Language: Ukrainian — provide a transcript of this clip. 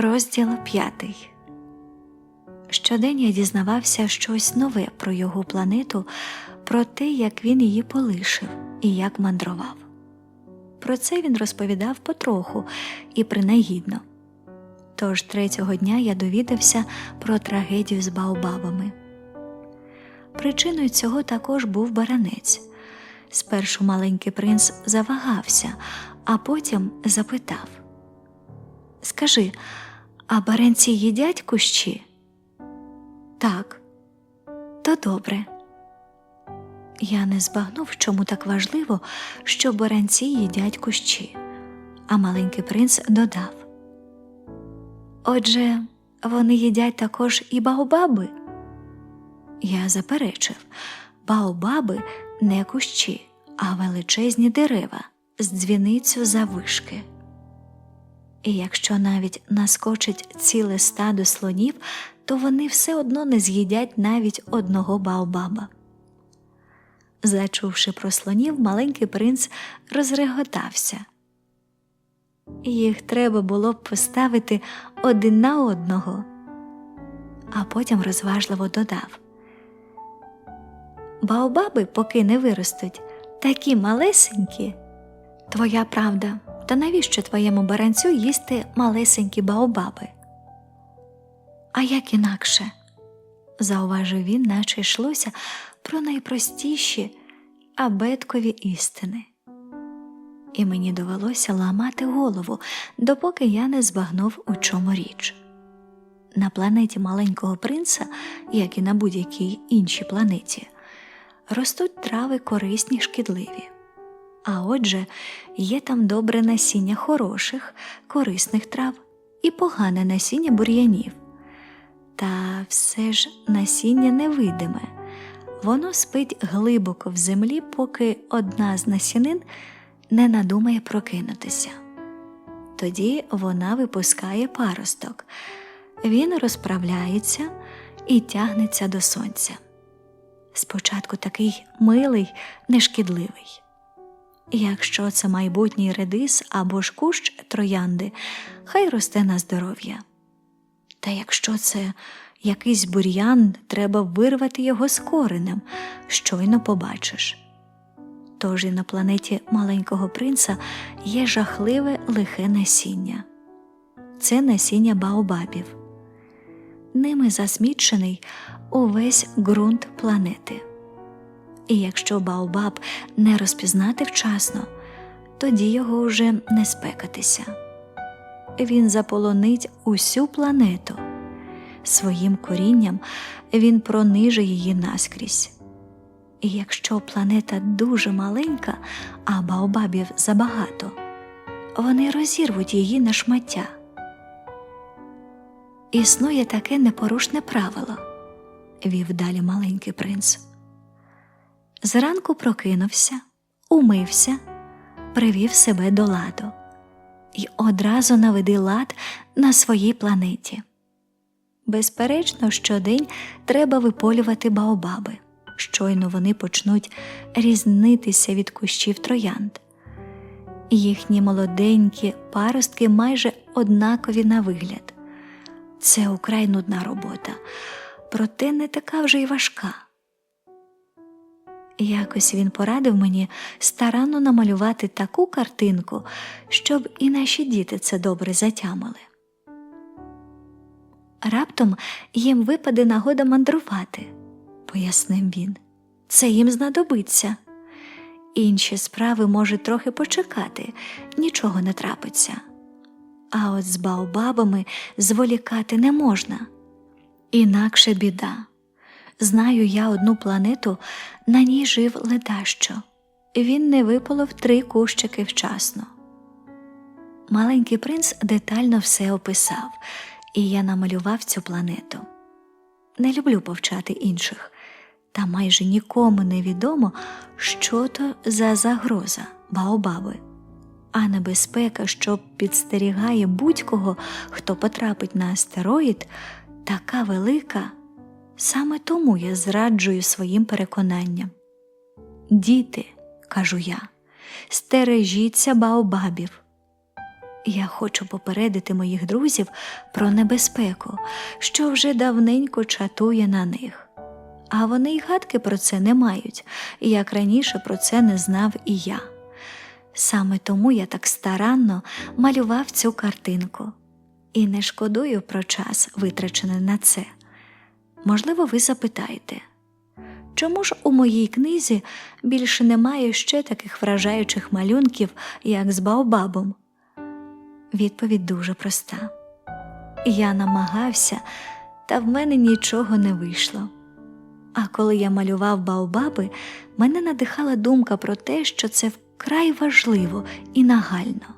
Розділ п'ятий. Щодень я дізнавався щось нове про його планету, про те, як він її полишив і як мандрував. Про це він розповідав потроху і принагідно. Тож третього дня я довідався про трагедію з Баобабами. Причиною цього також був баранець. Спершу маленький принц завагався, а потім запитав Скажи, а баранці їдять кущі? Так, то добре. Я не збагнув, чому так важливо, що баранці їдять кущі, а маленький принц додав. Отже, вони їдять також і баобаби. Я заперечив баобаби не кущі, а величезні дерева з дзвіницю заввишки. І якщо навіть наскочить ціле стадо слонів, то вони все одно не з'їдять навіть одного баобаба. Зачувши про слонів, маленький принц розреготався. Їх треба було б поставити один на одного, а потім розважливо додав. Баобаби, поки не виростуть, такі малесенькі. Твоя правда, та навіщо твоєму баранцю їсти малесенькі баобаби? А як інакше? зауважив він, наче йшлося про найпростіші абеткові істини. І мені довелося ламати голову, допоки я не збагнув, у чому річ. На планеті маленького принца, як і на будь-якій іншій планеті, ростуть трави корисні шкідливі. А отже, є там добре насіння хороших, корисних трав і погане насіння бур'янів. Та все ж насіння невидиме, воно спить глибоко в землі, поки одна з насінин не надумає прокинутися. Тоді вона випускає паросток, він розправляється і тягнеться до сонця. Спочатку такий милий, нешкідливий. Якщо це майбутній редис або ж кущ троянди, хай росте на здоров'я. Та якщо це якийсь бур'ян, треба вирвати його з коренем, щойно побачиш. Тож і на планеті маленького принца є жахливе лихе насіння це насіння баобабів. Ними засмічений увесь ґрунт планети. І якщо Баобаб не розпізнати вчасно, тоді його вже не спекатися. Він заполонить усю планету. Своїм корінням він прониже її наскрізь. І якщо планета дуже маленька, а Баобабів забагато, вони розірвуть її на шмаття. Існує таке непорушне правило, вів далі маленький принц. Зранку прокинувся, умився, привів себе до ладу і одразу наведи лад на своїй планеті. Безперечно, щодень треба виполювати баобаби, щойно вони почнуть різнитися від кущів троянд. Їхні молоденькі паростки майже однакові на вигляд. Це украй нудна робота, проте не така вже й важка. Якось він порадив мені старанно намалювати таку картинку, щоб і наші діти це добре затямили. Раптом їм випаде нагода мандрувати, пояснив він. Це їм знадобиться. Інші справи може трохи почекати, нічого не трапиться. А от з баобабами зволікати не можна. Інакше біда. Знаю я одну планету, на ній жив ледащо. Він не виполов три кущики вчасно. Маленький принц детально все описав, і я намалював цю планету. Не люблю повчати інших, та майже нікому не відомо, що то за загроза баобаби, а небезпека, що підстерігає будь-кого, хто потрапить на астероїд, така велика. Саме тому я зраджую своїм переконанням. Діти, кажу я, стережіться баобабів. Я хочу попередити моїх друзів про небезпеку, що вже давненько чатує на них. А вони й гадки про це не мають, як раніше про це не знав і я. Саме тому я так старанно малював цю картинку і не шкодую про час, витрачений на це. Можливо, ви запитаєте, чому ж у моїй книзі більше немає ще таких вражаючих малюнків, як з Баобабом? Відповідь дуже проста. Я намагався, та в мене нічого не вийшло. А коли я малював Баобаби, мене надихала думка про те, що це вкрай важливо і нагально.